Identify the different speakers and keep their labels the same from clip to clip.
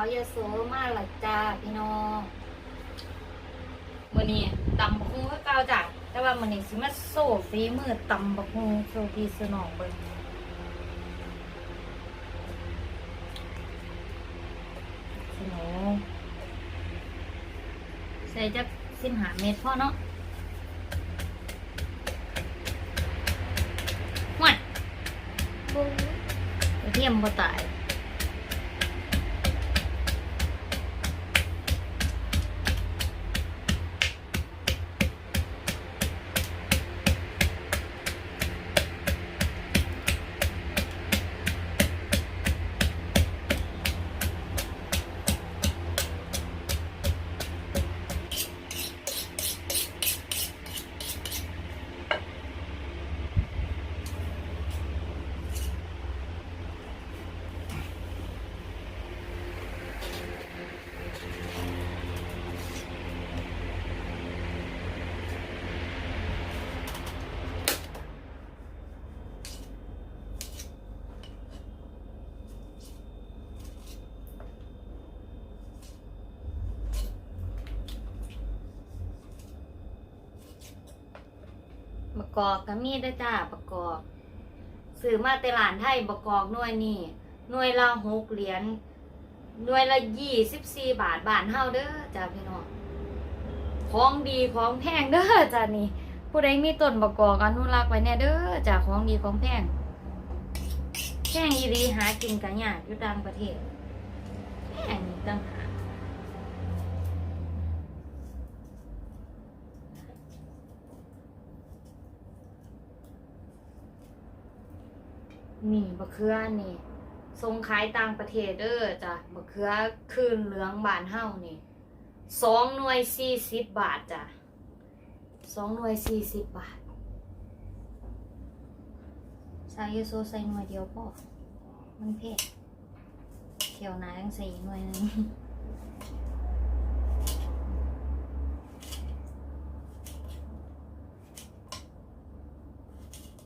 Speaker 1: าวยโสมาหลักจ้าพี่น้องมื้อนี้ตำบักหุ่งคือเก่าจ้ะแต่ว่ามื้อนี้สิมาโซ่ฝีมือตำบักหุ่งโซพี่สนองเบิ่งสนองใส่จักสิบหาเม็ดพอเนาะห่วยบุ้งกระเทียมบ่ตาย บกกอกก็มีด้อจ้าบกกอกซื้อมาแต่ร้านไทยบกกอกหน่วยนี่หน่วยละหกเหรียญหน่วยละยี่สิบสี่บาทบาทเฮาเด้อจ้าพี่น้องของดีของแพงเด้อจ้านี่ผู้ใดมีต้นบกกอกอนุรักษ์ไว้แน่เด้อจ้าของดีของแพงแพงอีรีหากินกันยากอยู่ต่างประเทศแพงอีกต่างหาก นี่บะเขือนี่ทรงขายต่างประเทศเด้อจ้ะบะเขือคืนเหลืองบานเฮานี่สองหน่วยสี่สิบบาทจ้ะสองหน่วยสี่สิบบาทใส่เยโซใส่หน่วยเดียวพอมันเผ็ดเที่ยวหนาต้องใส่หน่วยนึง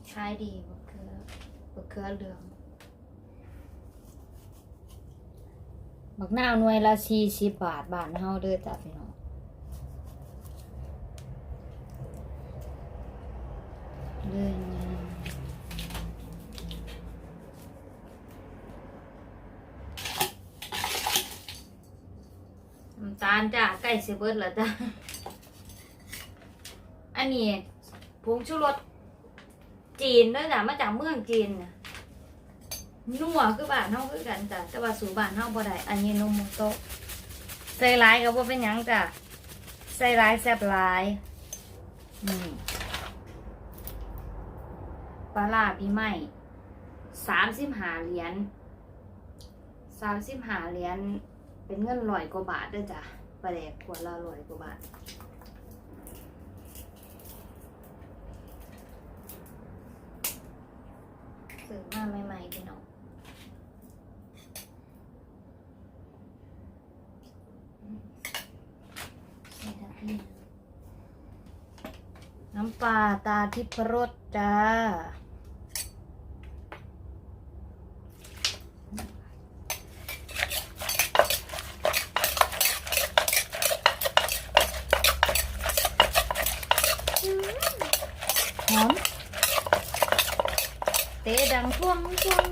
Speaker 1: ใช้ดีบะเขือ บะเขือเหลืองบักนาวหน่วยละสี่สิบบาทบาทเฮาเด้อจ้ะพี่น้องเด้อนน้ำตาลจ้ะใกล้สิเบิดแล้วจ้ะอันนี้ผงชูรส จีนด้อจ้ะมาจากเมืองจีนน่ะนัวคือบ้านเฮาคือกันจ้ะแต่ว่าสู่บ้านเฮาบ่ได้อันนี้นมโมโตะใส่หลายก็บ่เป็นหยังจ้ะใส่หลายแซ่บหลายนี่ปลาร้าพี่ใหม่สามสิบห้าเหรียญสามสิบห้าเหรียญเป็นเงินร้อยกว่าบาทด้อจ้ะปลาแดกขวดละร้อยกว่าบาทซื้อมาใหม่ๆ พี่น้องน้ำปลาตาทิพรสจ้า หอม เตะดังท่วงท่วง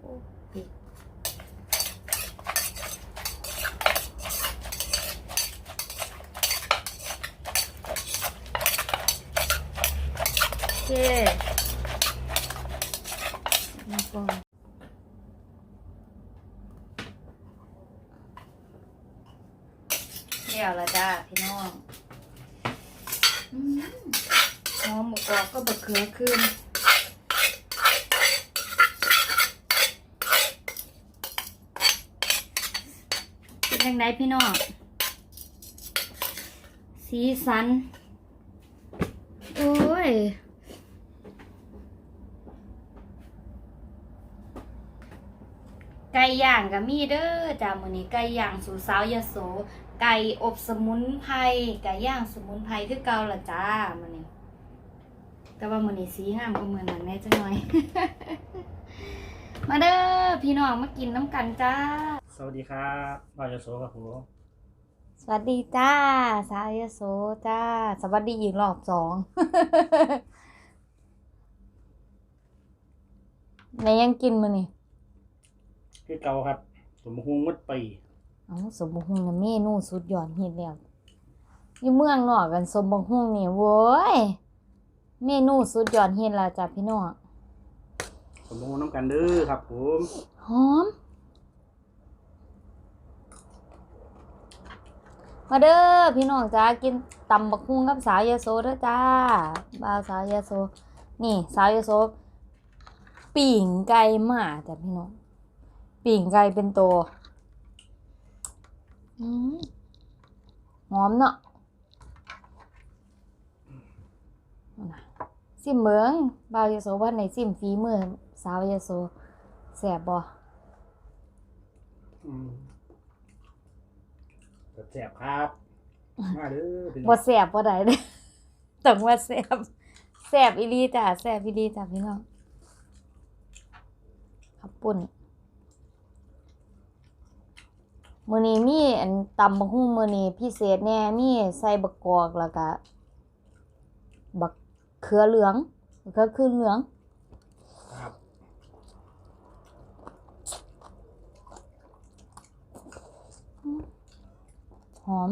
Speaker 1: โอ้ปิดโอเคมาก่อน เดี๋ยวละจ้าพี่น้องหอมหมูกรอบก็บะเขือขึ้นเป็นยังไงพี่น้อง สีสัน โอ้ย ไก่ ย่างกับมีเด้อจ้ามื้อนี้ไก่ย่างสู่สาวยโส ไก่อบสมุนไพรไก่ย่างสมุนไพรคือเก่าละจ้ามื้อนี้แต่ว่ามื้อนี้สีงามกว่ามื้อนั้นแน่จังหน่อย มาเด้อพี่น้องมากินน้ำกันจ้า
Speaker 2: สวัสดีครับบอยโสครับผม
Speaker 1: สวัสดีจ้า สายโสจ้า สวัสดีอีกรอบสองในยังกินมื้อนี่
Speaker 2: คือเก่าครับ สมหุงมัดปี
Speaker 1: เอ้าสมบักหุ่งน่ะเมนูสุดยอดฮิตแล้วอยู่เมืองนอกกันสมบักหุ่งนี่โว้ยเมนูสุดยอดเฮิตแล้วจ้ะพี่น้อง
Speaker 2: สมหุงน้ำกันเด้อครับผม
Speaker 1: หอม มาเด้อพี่น้องจ้ากินตำบักหุ่งกับสาวยาโซเด้อจ้าบ่าวสาวยาโซ นี่สาวยาโซปิ่งไก่มาจ้ะพี่น้อง ปิ่งไก่เป็นตัวอืมหอมเนาะเอานะซิมเบิงบ่าวยาโซว่าในซิมฝีมือสาวยาโซแสบบ่
Speaker 2: อืมแสบครับมาเด้อพี่น้
Speaker 1: บ่
Speaker 2: อง
Speaker 1: แสบบ่ได้เลยต้องว่าแสบแสบอีหลีจ้ะแสบอีหลีจ้ะพี่น้องขับปุ่น มื้อนี้มีอันตำบักหุ่งมื้อนี้พิเศษแน่มีใส่บักกอกแล้วก็บักเขือเหลืองบักเขือคือเหลือง
Speaker 2: ครับ
Speaker 1: หอม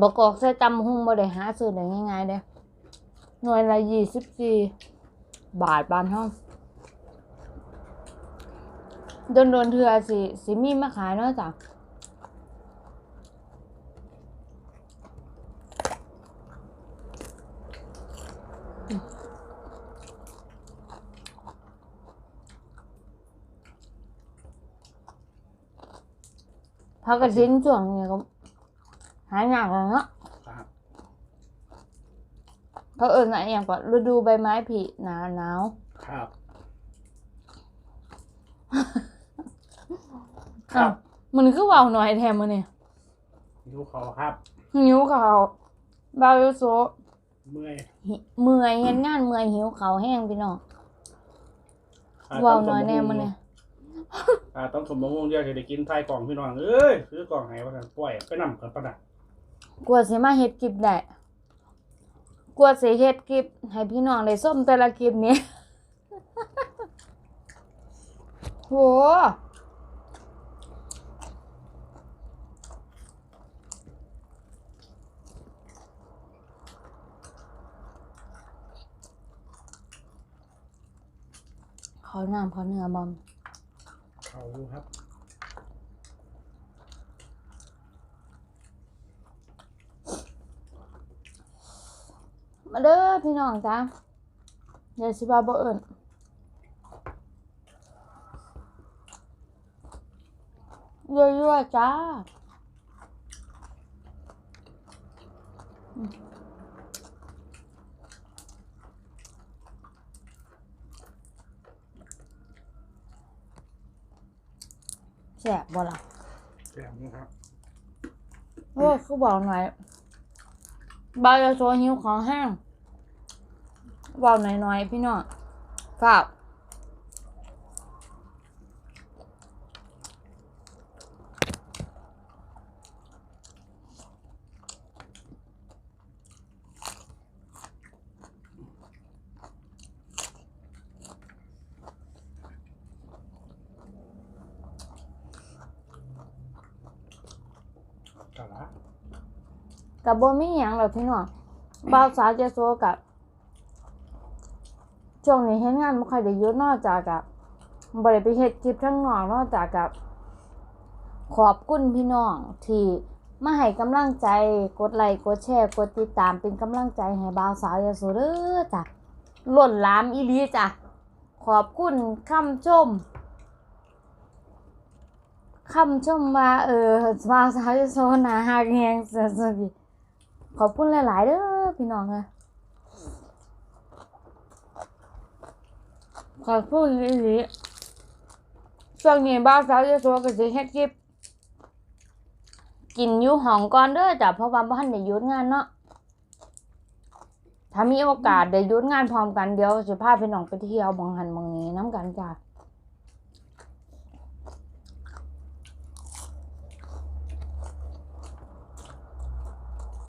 Speaker 1: บกอกใส่ตำหุ่งบ่ได้หาซื้อได้ง่ายๆเด้หน่วยละยี่สิบสี่บาทบานเฮาโดนโดนเทื่อสิสิมีมาขายเนาะจ้ะพักกระชิ้นช่วงนี้ก็ หายากแล้วเนาะ
Speaker 2: ครับ
Speaker 1: เขาเอิญอะไรอย่างก่อนฤดูใบไม้ผลิหนาหนาว
Speaker 2: ครับค
Speaker 1: อ้า
Speaker 2: รั
Speaker 1: ว
Speaker 2: บ
Speaker 1: มันคือเบาหน่อยแทนมันเนี่ย
Speaker 2: ดูเขาครับ
Speaker 1: หิวเขาวเบาอยู่โซ
Speaker 2: เมื่อย
Speaker 1: หิเมื่อยเห็นงานเมื่อยหิวเขาวแห้งพี่น้อง
Speaker 2: อ่
Speaker 1: เบาหน่อยแน่มันเนี่ย
Speaker 2: อ่าต้องสมหุงเดียวจะได้กินไทยกล่องพี่น้องเอ้ยซื้อกล่องไหนวะกันปล่อยไปนำกันปะนะ
Speaker 1: กลัวสิมาเฮ็ดคลิปได้กลัวสิเฮ็ดคลิปให้พี่น้องได้ส้มแต่ละคลิปนี้โหขอน้ำขอเนื้อบอม
Speaker 2: เขาดูครับ
Speaker 1: มาเด้อพี่น้องจ้าเดี๋ยวสิบาบ่เอิญยั่วๆจ้าอืมแซ่บบ่ล่ะ
Speaker 2: แสบนะครับ
Speaker 1: โอ้คือบอกหน่อยบายาโซหิวของแห้ง บอกหน่อยๆ พี่น้องฝาก
Speaker 2: กะละ
Speaker 1: กับบ่มีหยังหรอกพี่น้องบ่าวสาวจะโซกับ ช่วงนี้เฮ็ดงานบ่ค่อยได้หยุดนอกจากกับบ่ได้ไปเฮ็ดคลิปทั้งนอกนอกจากกับ ขอบคุณพี่น้องที่มาให้กำลังใจกดไลค์กดแชร์กดติดตามเป็นกำลังใจให้บ่าวสาวยาโสเด้อจ้ะล้นหลามอีหลีจ้ะขอบคุณคำชมคำชมว่าเออบ่าวสาวยาโสน่าฮักแฮงสุดๆขอบคุณหลาย ๆ เด้อพี่น้องอ้ ขอพูดอีหลีช่วงนี้บ้าวสาวจะสัวก็สิเฮ็ดคลิป กินอยู่ห้องก่อนเด้อจ้ะเพราะว่าบ้านได้หยุดงานเนาะถ้ามีโอกาสได้หยุดงานพร้อมกันเดี๋ยวสิพาพี่น้องไปเที่ยวบางหันบางนี้น้ำกันจ้ะ